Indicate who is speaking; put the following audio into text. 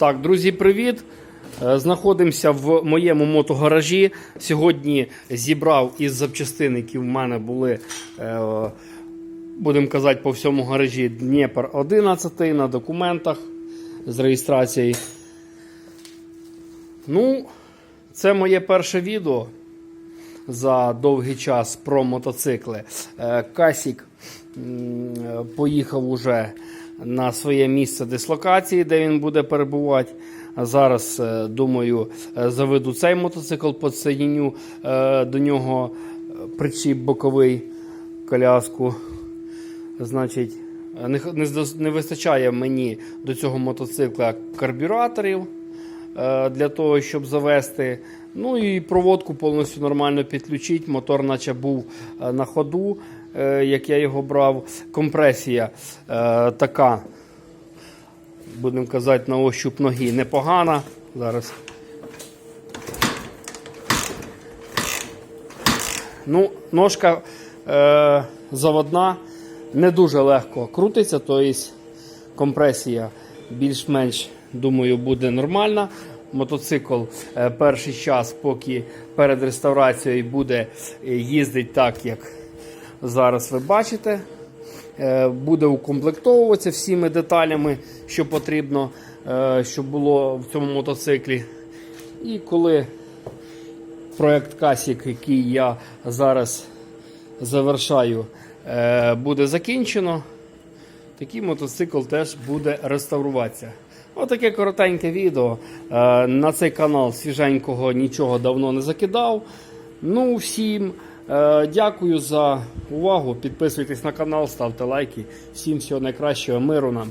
Speaker 1: Так, друзі, привіт! Е, Знаходимося в моєму мотогаражі. Сьогодні зібрав із запчастин, які в мене були, е, будемо казати, по всьому гаражі Дніпр 11 на документах з реєстрацією. Ну, це моє перше відео за довгий час про мотоцикли. Е, Касік поїхав уже на своє місце дислокації, де він буде перебувати. Зараз, е, думаю, е, заведу цей мотоцикл, по е, до нього причіп боковий коляску. Значить, не, вистачає мені до цього мотоцикла карбюраторів для того, щоб завести. Ну і проводку повністю нормально підключити. Мотор, наче був е, на ходу, е, як я його брав. Компресія е, така, будемо казати, на ощуп ноги непогана. Зараз. Ну, ножка е, заводна, не дуже легко крутиться, тобто компресія більш-менш, думаю, буде нормальна. Мотоцикл е, перший час, поки перед реставрацією буде е, їздити так, як зараз ви бачите. Е, Буде укомплектовуватися всіми деталями, що потрібно, щоб було в цьому мотоциклі. І коли проект Касік, який я зараз завершаю, буде закінчено, такий мотоцикл теж буде реставруватися. Отаке коротеньке відео. Е, На цей канал свіженького нічого давно не закидав. Ну, всім е, дякую за увагу. Підписуйтесь на канал, ставте лайки. Всім всього найкращого, миру нам.